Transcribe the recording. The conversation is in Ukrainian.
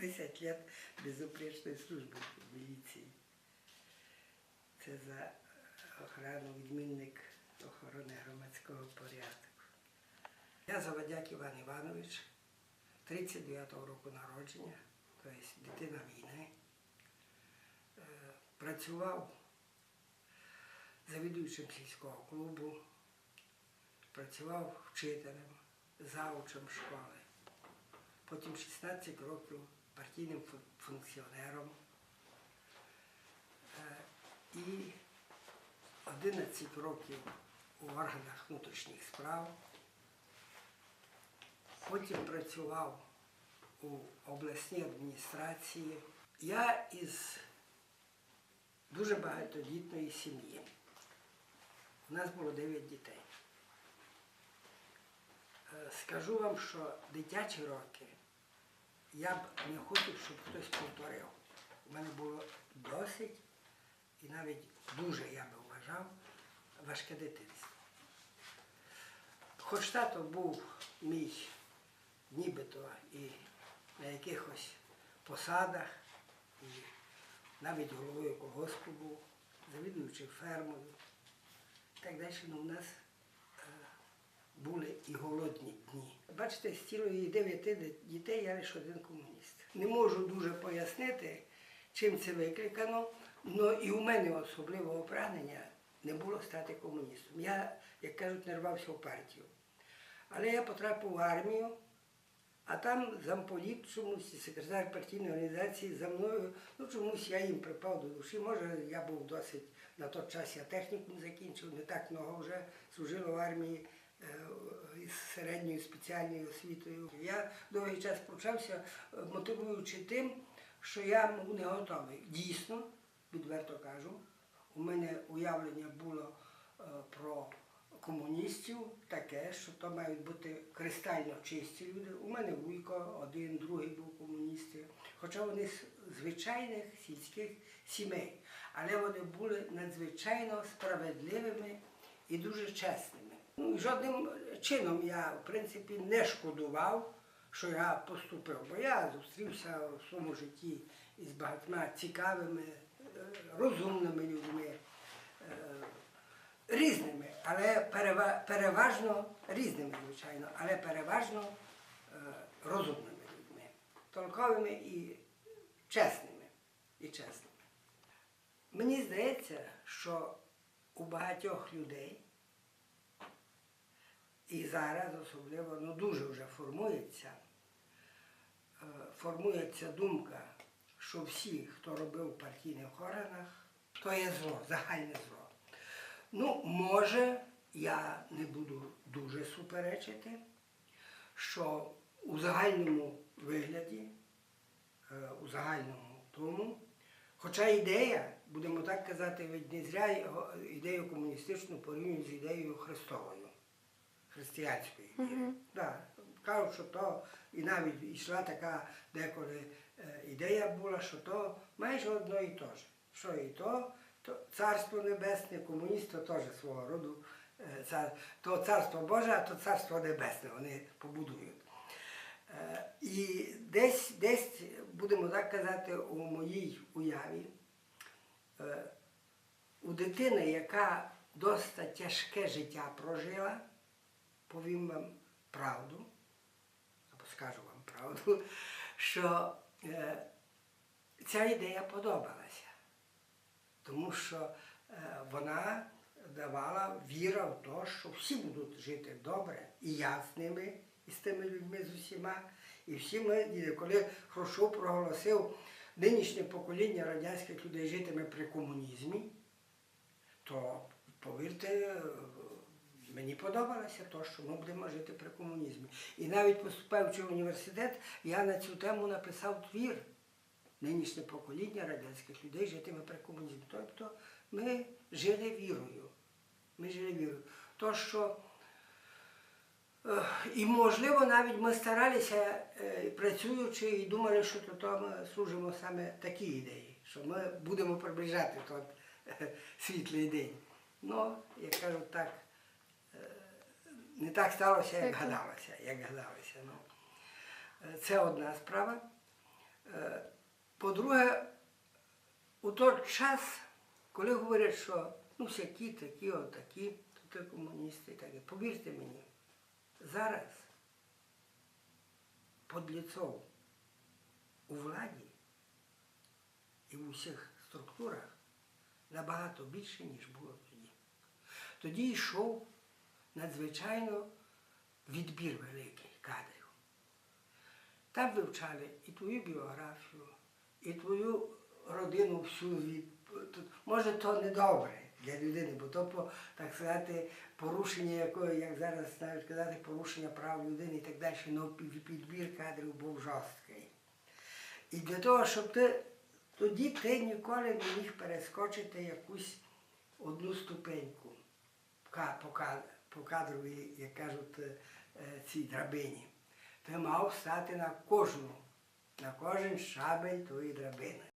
10 лет безупречної служби в міліції. Це за охрану відмінник охорони громадського порядку. Я Заводяк Іван Іванович, 39-го року народження, тобто дитина війни. Е, Працював завідуючим сільського клубу, працював вчителем, заучем школи. Потім 16 років партійним фу- функціонером. Е, І 11 років у органах внутрішніх справ. Потім працював у обласній адміністрації. Я із дуже багатодітної сім'ї. У нас було 9 дітей. Е, Скажу вам, що дитячі роки я б не хотів, щоб хтось повторив. У мене було досить і навіть дуже, я би вважав, важке дитинство. Хоч тато був мій нібито і на якихось посадах, і навіть головою колгоспу був, завідуючи фермою так далі, ну, у нас були і голодні дні. Бачите, з цілої дев'яти дітей я лише один комуніст. Не можу дуже пояснити, чим це викликано, але і у мене особливого прагнення не було стати комуністом. Я, як кажуть, не рвався в партію. Але я потрапив в армію, а там замполіт чомусь, секретар партійної організації за мною, ну чомусь я їм припав до душі. Може, я був досить на той час, я технікум закінчив, не так много вже служило в армії із середньою спеціальною освітою. Я довгий час почався, е, мотивуючи тим, що я ну, не готовий. Дійсно, відверто кажу, у мене уявлення було е, про комуністів таке, що то мають бути кристально чисті люди. У мене вуйко, один, другий був комуністи, хоча вони з звичайних сільських сімей, але вони були надзвичайно справедливими і дуже чесними. Ну, жодним чином я, в принципі, не шкодував, що я поступив, бо я зустрівся в своєму житті із багатьма цікавими, е, розумними людьми. е, різними, але перева- переважно різними, звичайно, але переважно е, розумними людьми, толковими і чесними. І чесними. Мені здається, що у багатьох людей, і зараз особливо ну, дуже вже формується, е, формується думка, що всі, хто робив в партійних органах, то є зло, загальне зло. Ну, може, я не буду дуже суперечити, що у загальному вигляді, е, у загальному тому, хоча ідея, будемо так казати, ведь не зря ідею комуністичну порівнюють з ідеєю Христовою, християнською ідеєю. Да, кажуть, що то і навіть йшла така деколи е, ідея була, що то майже одно і те ж. Що і то, то царство небесне, комуніст то теж свого роду е, цар, то царство Боже, а то царство небесне вони побудують. Е, І десь, десь, будемо так казати, у моїй уяві, е, у дитини, яка досить тяжке життя прожила, повім вам правду, або скажу вам правду, що е, ця ідея подобалася. Тому що е, вона давала віра в те, що всі будуть жити добре, і я з ними, і з тими людьми з усіма. І всі ми, коли Хрущов проголосив нинішнє покоління радянських людей житиме при комунізмі, то повірте, е, мені подобалося те, що ми будемо жити при комунізмі. І навіть поступаючи в університет, я на цю тему написав твір. Нинішнє покоління радянських людей житиме при комунізмі. Тобто ми жили вірою. Ми жили вірою. То, що е, і можливо навіть ми старалися, е, працюючи, і думали, що то, то ми служимо саме такій ідеї, що ми будемо приближати той е, світлий день. Ну, як кажуть так, е, не так сталося, як гадалося. Як гадалося. Ну. Це одна справа. Е, По-друге, у той час, коли говорять, що ну всякі такі, отакі, то ти комуністи і так. далі. Повірте мені, зараз подліцов у владі і в усіх структурах набагато більше, ніж було тоді. Тоді йшов надзвичайно відбір великий кадрів. Там вивчали і твою біографію, і твою родину всю від. Може, то не добре для людини, бо то, так сказати, порушення якої, як зараз навіть казати, порушення прав людини і так далі, ну під- підбір кадрів був жорсткий. І для того, щоб ти тоді ти ніколи не міг перескочити якусь одну ступеньку по, ка- по кадровій, як кажуть, е, е, цій драбині. Ти мав стати на кожну, на кожен шабель тої драбини.